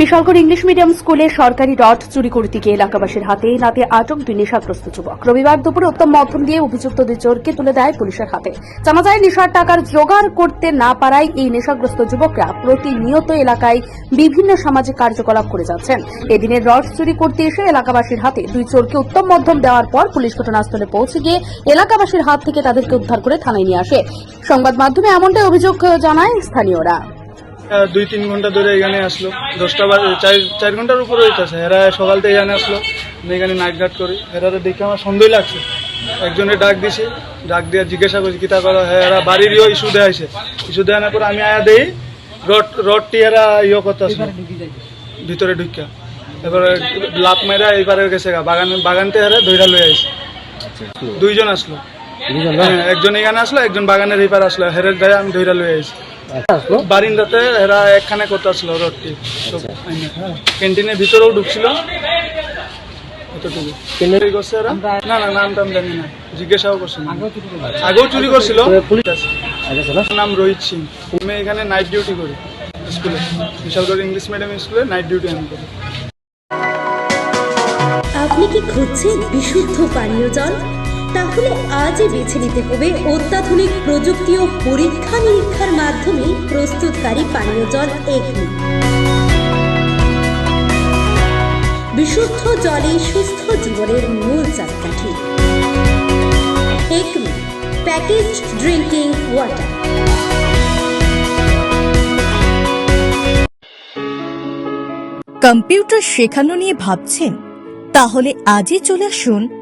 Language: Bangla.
বিশালগড় ইংলিশ মিডিয়াম স্কুলে সরকারি রড চুরি করতে গিয়ে এলাকাবাসীর হাতে, নাতে আটক দুই নেশাগ্রস্ত যুবক। রবিবার দুপুরে উত্তম মধ্যম দিয়ে অভিযুক্ত দুই চোরকে তুলে দেয় পুলিশের হাতে। জানা যায়, নেশার টাকার জোগাড় করতে না পারায় এই নেশাগ্রস্ত যুবকরা প্রতিনিয়ত এলাকায় বিভিন্ন সামাজিক কার্যকলাপ করে যাচ্ছেন। এদিনে রড চুরি করতে এসে এলাকাবাসীর হাতে দুই চোরকে উত্তম মধ্যম দেওয়ার পর পুলিশ ঘটনাস্থলে পৌঁছে গিয়ে এলাকাবাসীর হাত থেকে তাদেরকে উদ্ধার করে থানায় নিয়ে আসে। সংবাদ মাধ্যমে এমনটাই অভিযোগ জানায় স্থানীয়রা। দুই তিন ঘণ্টা ধরে এখানে আসলো। দশটা বাজে চার চার ঘণ্টার উপরে হইতেছে। এরা সকাল থেকে এখানে আসলো। আমি এখানে নাইট গার্ড করি। এরা দেখে আমার সন্দেহ লাগছে। একজনের ডাক দিছি। ডাক দিয়ে জিজ্ঞাসা করছি কিতা করা? হ্যাঁ এরা বাড়িরও ইস্যু দেওয়াইছে ইস্যু দেওয়ানোর পর আমি আয়া দেই রড রডটি এরা ইয়ে করতে আসলো ভিতরে ঢুকিয়া এবারে লাভ মেরা এবারে গেছে গা। বাগান বাগানতে হারে ধৈরা লই আইছে। দুইজন আসলো। হ্যাঁ, একজন এখানে আসলো একজন বাগানের এপার আসলো। হেরের গায়ে আমি ধৈরা লই আইছি। বারিন্দাতে এরা একখানে করতে আসলো রডটি। ক্যান্টিনের ভিতরেও ঢুকছিল। এতটুকু। চুরি করছে এরা? না না নাম টাম জানি না। জিজ্ঞাসাও করছে আগেও চুরি করছিল। নাম রোহিত সিং। আমি এখানে নাইট ডিউটি করি স্কুলে। বিশালগড় ইংলিশ মিডিয়াম স্কুলে নাইট ডিউটি আমি করি। আপনি কি খুঁজছেন বিশুদ্ধ পানীয় জল? তাহলে আজই বেছে নিতে হবে অত্যাধুনিক প্রযুক্তি ও পরীক্ষা নিরীক্ষার মাধ্যমে প্রস্তুতকারী পানীয় জল এগনি। বিশুদ্ধ জলে সুস্থ জীবনের মূল চাকাঠি। Acme package drinking water. Computer শেখানো নিয়ে ভাবছেন? তাহলে আজই চলে আসুন